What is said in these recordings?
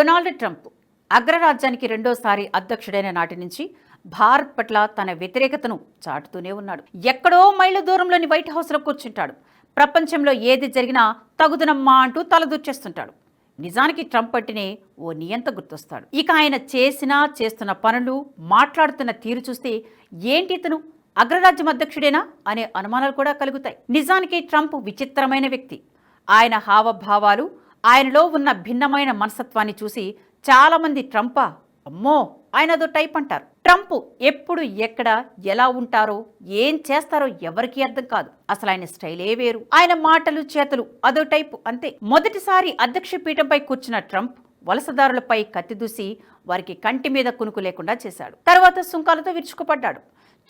Donald Trump అగ్రరాజ్యానికి రెండోసారి అధ్యక్షుడైన నాటి నుంచి భారత్ పట్ల తన వ్యతిరేకతను చాటుతూనే ఉన్నాడు. ఎక్కడో మైళ్ళ దూరంలోని వైట్ హౌస్లో కూర్చుంటాడు. ప్రపంచంలో ఏది జరిగినా తగుదనమ్మా అంటూ తలదూర్చేస్తుంటాడు. నిజానికి ట్రంప్ అంటేనే ఓ నియంత గుర్తొస్తాడు. ఇక ఆయన చేసినా చేస్తున్న పనులు మాట్లాడుతున్న తీరు చూస్తే ఏంటి ఇతను? అగ్రరాజ్యం అధ్యక్షుడేనా? అనే అనుమానాలు కూడా కలుగుతాయి. నిజానికి ట్రంప్ విచిత్రమైన వ్యక్తి. ఆయన హావభావాలు ఆయనలో ఉన్న భిన్నమైన మనస్తత్వాన్ని చూసి చాలామంది ట్రంపా అమ్మో ఆయన అదో టైప్ అంటారు. ట్రంప్ ఎప్పుడు ఎక్కడ ఎలా ఉంటారో ఏం చేస్తారో ఎవరికీ అర్థం కాదు. అసలు ఆయన స్టైలే వేరు. ఆయన మాటలు చేతలు అదో టైపు అంతే. మొదటిసారి అధ్యక్ష పీఠంపై కూర్చున్న ట్రంప్ వలసదారులపై కత్తిదూసి వారికి కంటి మీద కునుకు లేకుండా చేశాడు. తర్వాత సుంకాలతో విరుచుకుపడ్డాడు.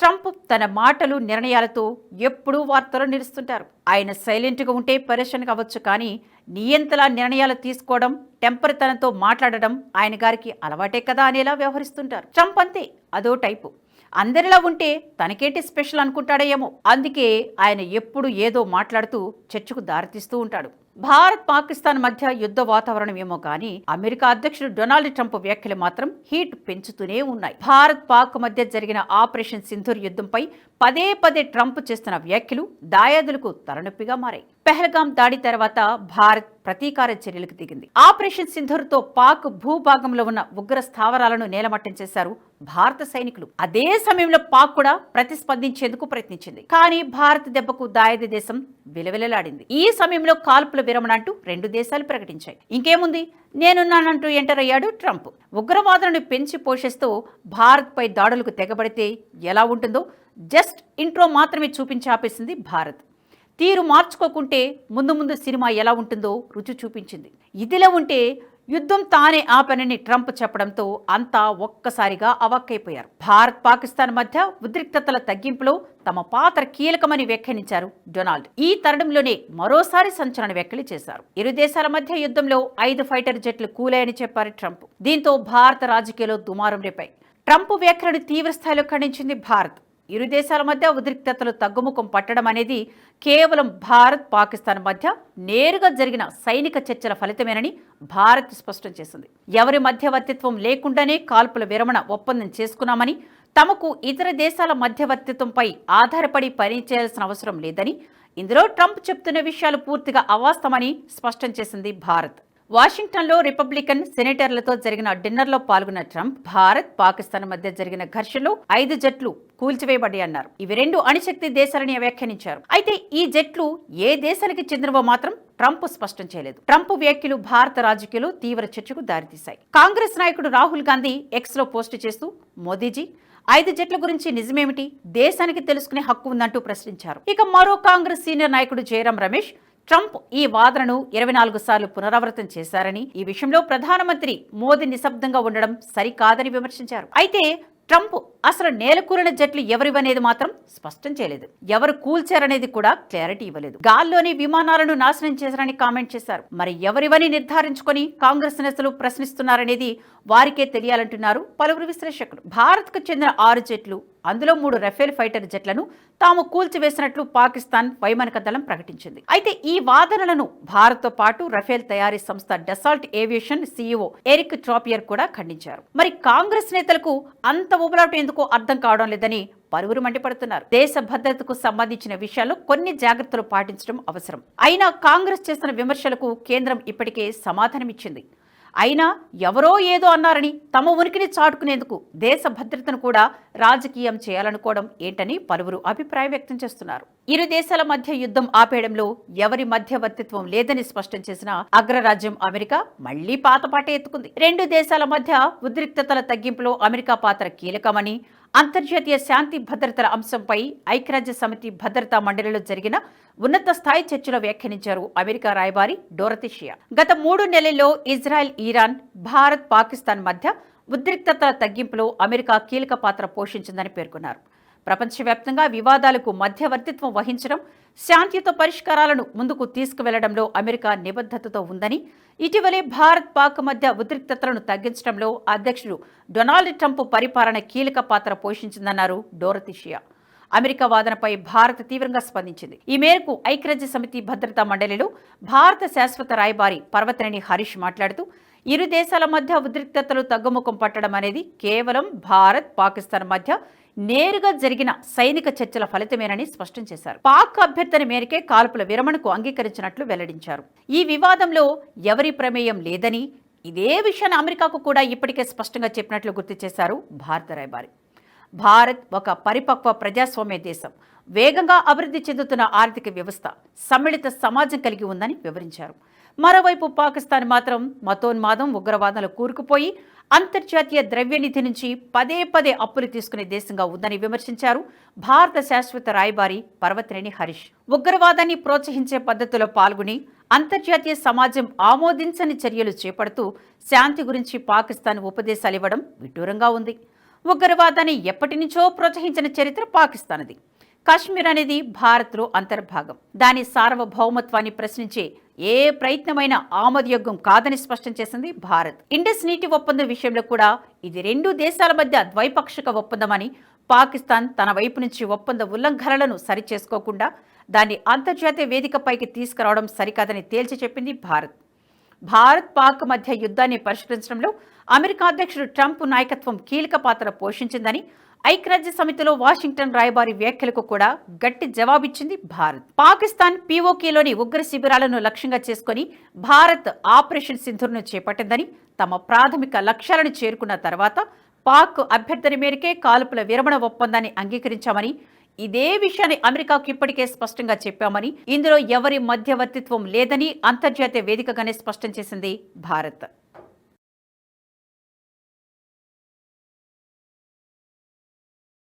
ట్రంప్ తన మాటలు నిర్ణయాలతో ఎప్పుడూ వార్తలు నిలుస్తుంటారు. ఆయన సైలెంట్గా ఉంటే పరేషన్ కావచ్చు కానీ నియంతలా నిర్ణయాలు తీసుకోవడం టెంపర్ తనతో మాట్లాడడం ఆయన గారికి అలవాటే కదా అనేలా వ్యవహరిస్తుంటారు. ట్రంప్ అంతే అదో టైపు. అందరిలా ఉంటే తనకేంటి స్పెషల్ అనుకుంటాడేమో. అందుకే ఆయన ఎప్పుడు ఏదో మాట్లాడుతూ చర్చకు దారితీస్తూ ఉంటాడు. భారత్ పాకిస్తాన్ మధ్య యుద్ధ వాతావరణం ఏమో కానీ అమెరికా అధ్యక్షుడు డొనాల్డ్ ట్రంప్ వ్యాఖ్యలు మాత్రం హీట్ పెంచుతూనే ఉన్నాయి. భారత్ పాక్ మధ్య జరిగిన ఆపరేషన్ సింధూర్ యుద్ధంపై పదే పదే ట్రంప్ చేస్తున్న వ్యాఖ్యలు దాయాదులకు తలనొప్పిగా మారాయి. పెహల్గాం దాడి తర్వాత భారత్ ప్రతీకార చర్యలకు దిగింది. ఆపరేషన్ సింధూర్తో పాక్ భూభాగంలో ఉన్న ఉగ్ర స్థావరాలను నేలమట్టం చేశారు భారత సైనికులు అదే సమయంలో పాక్ కూడా ప్రతిస్పందించేందుకు ప్రయత్నించింది. కానీ భారత్ దెబ్బకు దాయది దేశం విలవిలలాడింది. ఈ సమయంలో కాల్పుల విరమణ అంటూ రెండు దేశాలు ప్రకటించాయి. ఇంకేముంది? నేనున్నానంటూ ఎంటర్ అయ్యాడు ట్రంప్. ఉగ్రవాదులను పెంచి పోషిస్తూ భారత్పై దాడులకు తెగబడితే ఎలా ఉంటుందో జస్ట్ ఇంట్రో మాత్రమే చూపించి ఆపేసింది భారత్. తీరు మార్చుకోకుంటే ముందు ముందు సినిమా ఎలా ఉంటుందో రుచి చూపించింది. ఇదిలా ఉంటే యుద్ధం తానే ఆపనని ట్రంప్ చెప్పడంతో అంతా ఒక్కసారిగా అవాక్కైపోయారు. భారత్ పాకిస్తాన్ మధ్య ఉద్రిక్తతల తగ్గింపులో తమ పాత్ర కీలకమని వ్యాఖ్యానించారు డొనాల్డ్. ఈ తరుణంలోనే మరోసారి సంచలన వ్యాఖ్యలు చేశారు. ఇరు దేశాల మధ్య యుద్ధంలో ఐదు ఫైటర్ జెట్లు కూలాయని చెప్పారు ట్రంప్. దీంతో భారత రాజకీయాల్లో దుమారం రేపాయి. ట్రంప్ వ్యాఖ్యలను తీవ్రస్థాయిలో ఖండించింది భారత్. ఇరు దేశాల మధ్య ఉద్రిక్తతలు తగ్గుముఖం పట్టడం అనేది కేవలం భారత్ పాకిస్తాన్ మధ్య నేరుగా జరిగిన సైనిక చర్చల ఫలితమేనని భారత్ స్పష్టం చేసింది. ఎవరి మధ్యవర్తిత్వం లేకుండానే కాల్పుల విరమణ ఒప్పందం చేసుకున్నామని తమకు ఇతర దేశాల మధ్యవర్తిత్వంపై ఆధారపడి పనిచేయాల్సిన అవసరం లేదని ఇందులో ట్రంప్ చెప్తున్న విషయాలు పూర్తిగా అవాస్తమని స్పష్టం చేసింది భారత్. వాషింగ్టన్లో రిపబ్లికన్ సెనేటర్లతో జరిగిన డిన్నర్లో పాల్గొన్న ట్రంప్ భారత్ పాకిస్తాన్ మధ్య జరిగిన ఘర్షణలో ఐదు జట్లు కూల్చివేయబడి అన్నారు. ఇవి రెండు అణుశక్తి దేశాలని వ్యాఖ్యానించారు. అయితే ఈ జట్లు ఏ దేశానికి చెందినవో మాత్రం ట్రంప్ స్పష్టం చేయలేదు. ట్రంప్ వ్యాఖ్యలు భారత రాజకీయాలు తీవ్ర చర్చకు దారితీశాయి. కాంగ్రెస్ నాయకుడు రాహుల్ గాంధీ ఎక్స్లో పోస్టు చేస్తూ మోదీజీ ఐదు జట్ల గురించి నిజమేమిటి? దేశానికి తెలుసుకునే హక్కు ఉందంటూ ప్రశ్నించారు. ఇక మరో కాంగ్రెస్ సీనియర్ నాయకుడు జయరాం రమేష్ ట్రంప్ ఈ వాదనను ఇరవై నాలుగు సార్లు పునరావృతం చేశారని ఈ విషయంలో ప్రధానమంత్రి మోదీ నిశ్శబ్దంగా ఉండడం సరికాదని విమర్శించారు. అయితే ట్రంప్ అసలు నేలకూలిన జట్లు ఎవరివనేది మాత్రం స్పష్టం చేయలేదు. ఎవరు కూల్చారనేది కూడా క్లారిటీ ఇవ్వలేదు. గాల్లోని విమానాలను నాశనం చేశారని కామెంట్ చేశారు. మరి ఎవరివని నిర్ధారించుకొని కాంగ్రెస్ నేతలు ప్రశ్నిస్తున్నారనేది వారికే తెలియాలంటున్నారు పలువురు విశ్లేషకులు. భారత్కు చెందిన ఆరు జట్లు అందులో మూడు రఫేల్ ఫైటర్ జట్లను తాము కూల్చివేసినట్లు పాకిస్తాన్ వైమానిక దళం ప్రకటించింది. అయితే ఈ వాదనలను భారత్తో పాటు రఫేల్ తయారీ సంస్థ Dassault Aviation CEO Eric Trappier కూడా ఖండించారు. మరి కాంగ్రెస్ నేతలకు అంత ఊబలాట ఎందుకో అర్థం కావడం లేదని పలువురు మండిపడుతున్నారు. దేశ భద్రతకు సంబంధించిన విషయాల్లో కొన్ని జాగ్రత్తలు పాటించడం అవసరం. అయినా కాంగ్రెస్ చేస్తున్న విమర్శలకు కేంద్రం ఇప్పటికే సమాధానమిచ్చింది. అయినా ఎవరో ఏదో అన్నారని తమ ఉనికిని చాటుకునేందుకు దేశ భద్రతను కూడా రాజకీయం చేయాలనుకోవడం ఏంటని పలువురు అభిప్రాయం వ్యక్తం చేస్తున్నారు. ఇరు దేశాల మధ్య యుద్ధం ఆపేయడంలో ఎవరి మధ్యవర్తిత్వం లేదని స్పష్టం చేసిన అగ్రరాజ్యం అమెరికా మళ్ళీ పాతపాటే ఎత్తుకుంది. రెండు దేశాల మధ్య ఉద్రిక్తతల తగ్గింపులో అమెరికా పాత్ర కీలకమని అంతర్జాతీయ శాంతి భద్రతల అంశంపై ఐక్యరాజ్య సమితి భద్రతా మండలిలో జరిగిన ఉన్నత స్థాయి చర్చలో వ్యాఖ్యానించారు అమెరికా రాయబారి డోరతిషియా గత మూడు నెలల్లో ఇజ్రాయెల్ ఈరాన్ భారత్ పాకిస్తాన్ మధ్య ఉద్రిక్తతల తగ్గింపులో అమెరికా కీలక పాత్ర పోషించిందని పేర్కొన్నారు. ప్రపంచవ్యాప్తంగా వివాదాలకు మధ్యవర్తిత్వం వహించడం శాంతియుత పరిష్కారాలను ముందుకు తీసుకువెళ్ళడంలో అమెరికా నిబద్ధతతో ఉందని ఇటీవలే భారత్ పాక్ మధ్య ఉద్రిక్తతలను తగ్గించడంలో అధ్యక్షుడు డొనాల్డ్ ట్రంప్ పరిపాలన కీలక పాత్ర పోషించిందన్నారు డోరతిషియా అమెరికా వాదనపై భారత్ తీవ్రంగా స్పందించింది. ఈ మేరకు ఐక్యరాజ్య సమితి భద్రతా మండలిలో భారత శాశ్వత రాయబారి పర్వతనేని హరీష్ మాట్లాడుతూ ఇరు దేశాల మధ్య ఉద్రిక్తతలు తగ్గుముఖం పట్టడం అనేది కేవలం భారత్ పాకిస్తాన్ మధ్య నేరుగా జరిగిన సైనిక చర్చల ఫలితమేనని స్పష్టం చేశారు. పాక్ అభ్యర్థన మేరకే కాల్పుల విరమణకు అంగీకరించినట్లు వెల్లడించారు. ఈ వివాదంలో ఎవరి ప్రమేయం లేదని ఇదే విషయాన్ని అమెరికాకు కూడా ఇప్పటికే స్పష్టంగా చెప్పినట్లు గుర్తు చేశారు భారత రాయబారి. భారత్ ఒక పరిపక్వ ప్రజాస్వామ్య దేశం. వేగంగా అభివృద్ధి చెందుతున్న ఆర్థిక వ్యవస్థ సమ్మిళిత సమాజం కలిగి ఉందని వివరించారు. మరోవైపు పాకిస్తాన్ మాత్రం మతోన్మాదం ఉగ్రవాదాలు కూరుకుపోయి అంతర్జాతీయ ద్రవ్యనిధి నుంచి పదే పదే అప్పులు తీసుకునే దేశంగా ఉందని విమర్శించారు భారత శాశ్వత రాయబారి పర్వతనేని హరీష్. ఉగ్రవాదాన్ని ప్రోత్సహించే పద్ధతిలో పాల్గొని అంతర్జాతీయ సమాజం ఆమోదించని చర్యలు చేపడుతూ శాంతి గురించి పాకిస్తాన్ ఉపదేశాలు ఇవ్వడం విడ్డూరంగా ఉంది. ఉగ్రవాదాన్ని ఎప్పటి నుంచో ప్రోత్సహించిన చరిత్ర పాకిస్తాన్ది. కాశ్మీర్ అనేది భారత్లో అంతర్భాగం. దాని సార్వభౌమత్వాన్ని ప్రశ్నించే ఏ ప్రయత్నమైన ఆమోదయోగ్యం కాదని స్పష్టం చేసింది భారత్. ఇండస్ నీటి ఒప్పందం విషయంలో కూడా ఇది రెండు దేశాల మధ్య ద్వైపాక్షిక ఒప్పందమని పాకిస్తాన్ తన వైపు నుంచి ఒప్పంద ఉల్లంఘనలను సరిచేసుకోకుండా దాన్ని అంతర్జాతీయ వేదికపైకి తీసుకురావడం సరికాదని తేల్చి చెప్పింది భారత్. భారత్ పాక్ మధ్య యుద్ధాన్ని పరిష్కరించడంలో అమెరికా అధ్యక్షుడు ట్రంప్ నాయకత్వం కీలక పాత్ర పోషించిందని ఐక్యరాజ్య సమితిలో వాషింగ్టన్ రాయబారి వ్యాఖ్యలకు కూడా గట్టి జవాబిచ్చింది భారత్. పాకిస్తాన్ పీఓకేలోని ఉగ్ర శిబిరాలను లక్ష్యంగా చేసుకుని భారత్ ఆపరేషన్ సింధూర్ను చేపట్టిందని తమ ప్రాథమిక లక్ష్యాలను చేరుకున్న తర్వాత పాక్ అభ్యర్థన మేరకే కాల్పుల విరమణ ఒప్పందాన్ని అంగీకరించామని ఇదే విషయాన్ని అమెరికాకు ఇప్పటికే స్పష్టంగా చెప్పామని ఇందులో ఎవరి మధ్యవర్తిత్వం లేదని అంతర్జాతీయ వేదికగానే స్పష్టం చేసింది భారత్.